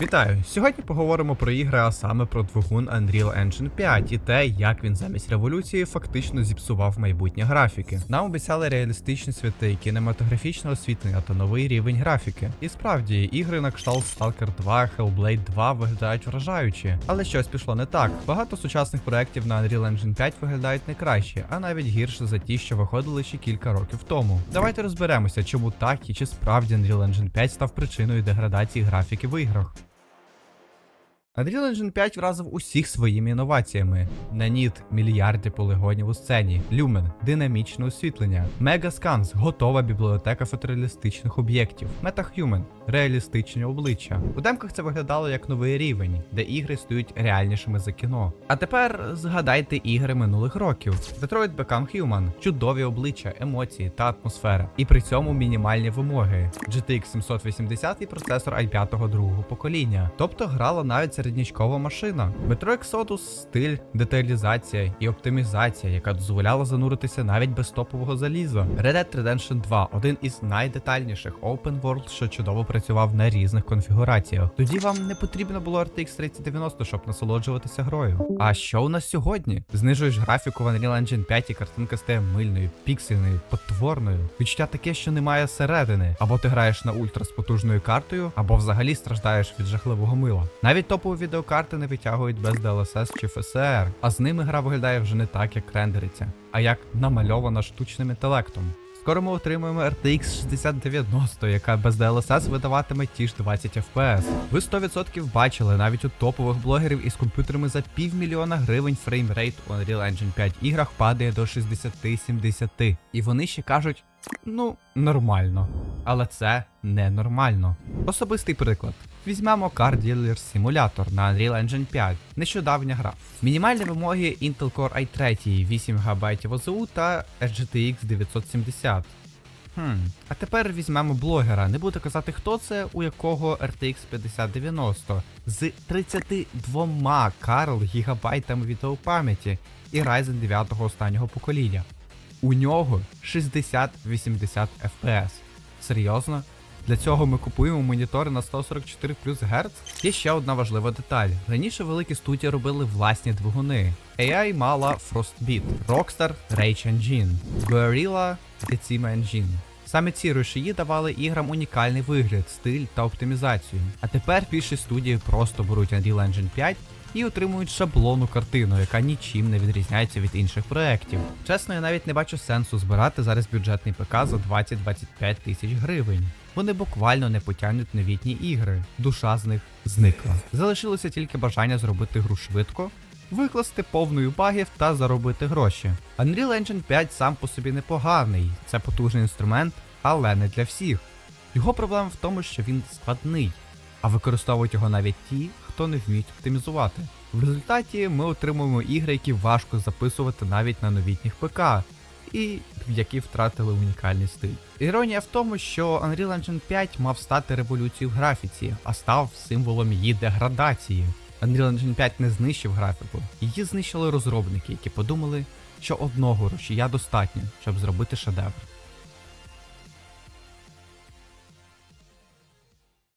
Вітаю! Сьогодні поговоримо про ігри, а саме про двигун Unreal Engine 5 і те, як він замість революції фактично зіпсував майбутнє графіки. Нам обіцяли реалістичні світи, кінематографічне освітлення та новий рівень графіки. І справді, ігри на кшталт Stalker 2, Hellblade 2 виглядають вражаюче, але щось пішло не так. Багато сучасних проєктів на Unreal Engine 5 виглядають не краще, а навіть гірше за ті, що виходили ще кілька років тому. Давайте розберемося, чому так і чи справді Unreal Engine 5 став причиною деградації графіки в іграх. Unreal Engine 5 вразив усіх своїми інноваціями. Наніт мільярди полігонів у сцені, Lumen – динамічне освітлення, Megascans – готова бібліотека фотореалістичних об'єктів, MetaHuman – реалістичні обличчя. У демках це виглядало як новий рівень, де ігри стають реальнішими за кіно. А тепер згадайте ігри минулих років: Detroit Become Human – чудові обличчя, емоції та атмосфера. І при цьому мінімальні вимоги. GTX 780 і процесор i5 другого покоління. Тобто грала навіть середнячкова машина. Metro Exodus – стиль, деталізація і оптимізація, яка дозволяла зануритися навіть без топового заліза. Red Dead Redemption 2 один із найдетальніших open world, що чудово працював на різних конфігураціях. Тоді вам не потрібно було RTX 3090, щоб насолоджуватися грою. А що у нас сьогодні? Знижуєш графіку в Unreal Engine 5 і картинка стає мильною, піксельною, потворною. Відчуття таке, що немає середини. Або ти граєш на ультра з потужною картою, або взагалі страждаєш від жахливого мила. Навіть топові відеокарти не витягують без DLSS чи FSR, а з ними гра виглядає вже не так, як рендериться, а як намальована штучним інтелектом. Скоро ми отримаємо RTX 6090, яка без DLSS видаватиме ті ж 20 FPS. Ви 100% бачили навіть у топових блогерів із комп'ютерами за півмільйона гривень фреймрейт у Unreal Engine 5 іграх падає до 60-70. І вони ще кажуть, ну, нормально. Але це ненормально. Особистий приклад. Візьмемо Car Dealer Simulator на Unreal Engine 5. Нещодавня гра. Мінімальні вимоги Intel Core i3 8 ГБ ОЗУ та RGTX 970. Хм, а тепер візьмемо блогера. Не буду казати, хто це, у якого RTX 5090 з 32 Карл гігабайтами відеопам'яті і Ryzen 9 останнього покоління. У нього 60-80 FPS. Серйозно? Для цього ми купуємо монітори на 144 плюс Гц. Є ще одна важлива деталь. Раніше великі студії робили власні двигуни. AI мала Frostbit, Rockstar Rage Engine, Guerrilla Decima Engine. Саме ці рушії давали іграм унікальний вигляд, стиль та оптимізацію. А тепер більшість студії просто беруть Unreal Engine 5 і отримують шаблонну картину, яка нічим не відрізняється від інших проєктів. Чесно, я навіть не бачу сенсу збирати зараз бюджетний ПК за 20-25 тисяч гривень. Вони буквально не потягнуть новітні ігри. Душа з них зникла. Залишилося тільки бажання зробити гру швидко, викласти повною багів та заробити гроші. Unreal Engine 5 сам по собі непоганий, це потужний інструмент, але не для всіх. Його проблема в тому, що він складний, а використовують його навіть ті, хто не вміють оптимізувати. В результаті ми отримуємо ігри, які важко записувати навіть на новітніх ПК, і які втратили унікальний стиль. Іронія в тому, що Unreal Engine 5 мав стати революцією в графіці, а став символом її деградації. Unreal Engine 5 не знищив графіку, її знищили розробники, які подумали, що одного рушія достатньо, щоб зробити шедевр.